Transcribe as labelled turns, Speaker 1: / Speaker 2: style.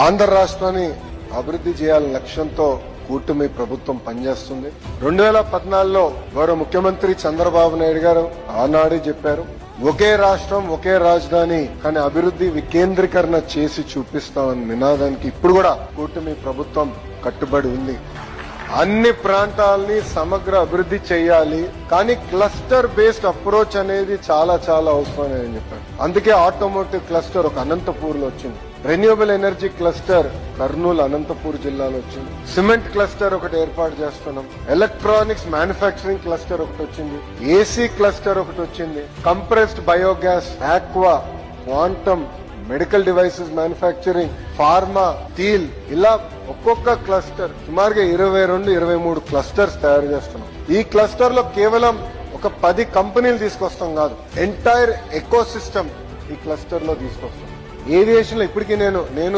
Speaker 1: ఆంధ్ర రాష్ట్రాన్ని అభివృద్ధి చేయాలనే లక్ష్యంతో కూటమి ప్రభుత్వం పనిచేస్తుంది. రెండు వేల పద్నాలుగులో గౌరవ ముఖ్యమంత్రి చంద్రబాబు నాయుడు గారు ఆనాడే చెప్పారు ఒకే రాష్ట్రం ఒకే రాజధాని కానీ అభివృద్ధి వికేంద్రీకరణ చేసి చూపిస్తామని నినాదానికి ఇప్పుడు కూడా కూటమి ప్రభుత్వం కట్టుబడి ఉంది. అన్ని ప్రాంతాలని సమగ్ర అభివృద్ధి చేయాలి. కానీ క్లస్టర్ బేస్డ్ అప్రోచ్ అనేది చాలా చాలా అవసరం అని చెప్పాను. అందుకే ఆటోమోటివ్ క్లస్టర్ ఒక అనంతపూర్లో వచ్చింది. Renewable energy cluster Kurnool Anantapur జిల్లాలో వచ్చింది. సిమెంట్ క్లస్టర్ ఒకటి ఏర్పాటు చేస్తున్నాం. ఎలక్ట్రానిక్స్ మ్యానుఫ్యాక్చరింగ్ క్లస్టర్ ఒకటి వచ్చింది. ఏసీ క్లస్టర్ ఒకటి వచ్చింది. Compressed biogas aqua quantum medical devices manufacturing pharma steel ఇలా ఒక్కొక్క క్లస్టర్ సుమారుగా ఇరవై రెండు ఇరవై మూడు క్లస్టర్స్ తయారు చేస్తున్నాం. ఈ క్లస్టర్లో కేవలం ఒక పది కంపెనీలు తీసుకొస్తాం కాదు ఎంటైర్ ఎకో సిస్టమ్ ఈ క్లస్టర్లో తీసుకొస్తాం. ఏవియేషన్లో ఇప్పటికీ నేను నేను